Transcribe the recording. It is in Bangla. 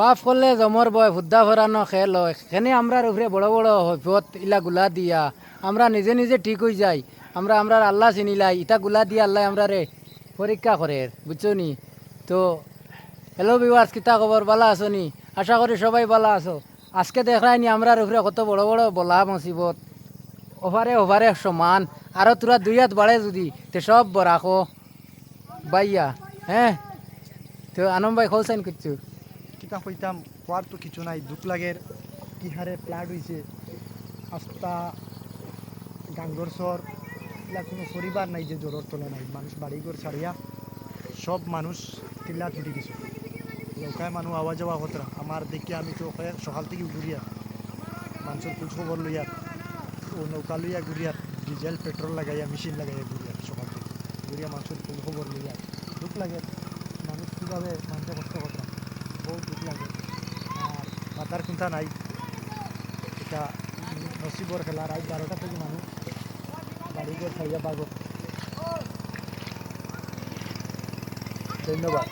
পাপ করলে জমর বয় ফুদ্দা ভরানো খেল হয় এখানে আমরা উপরে বড় বড় হইপত ইলা গুলা দিয়া। আমরা নিজে নিজে ঠিক হয়ে যাই। আমরা আমরা আল্লাহ চিনিলাই ইটা গুলা দিয়া আল্লাহ আমরা রে পরীক্ষা করে বুঝছ নি? তো হ্যালো বিবাস কিতা খবর বালা আছো নি? আশা করি সবাই বালা আছো। আজকে দেখাই নি আমরা উপরে কত বড় বড় বলা মুসিবত ওভারে ওভারে সমান। আরও তোরা দুই হাত বাড়ে যদি, তে সব রাখো বাইয়া হ্যাঁ তো আনন্দ ভাই খোলসাইন করছ কিতা কইতাম কোয়ার তো কিছু নাই, দুঃখ লাগের কি হারে প্লাট হয়েছে আস্তা গাঙ্গর সর এলা কোনো পরিবার নাই যে জ্বরের তলে নাই। মানুষ বাড়িঘর ছাড়িয়া সব মানুষ টিল্লা তুটি দিছে। নৌকায় মানুষ আওয়া যাওয়া হতরা আমার দেখি আমি তো সকাল থেকে ঘুরিয়া মানুষের খোঁজ খবর লইয়া ও নৌকা লইয়া ঘুরিয়া ডিজেল পেট্রোল লাগাইয়া মেশিন লাগাইয়া ঘুরিয়া সকাল থেকে ঘুরিয়া মানুষের খোঁজ খবর লইয়া দুঃখ লাগে। মানুষ কীভাবে মানুষের কষ্ট কথা বহুত দুঃখ লাগে। আর মাথার চিন্তা নাই। এটা নসিবর খেলা রাত বারোটা থেকে মানুষ বাড়ি ঘর খাইয়া পাবো ধন্যবাদ।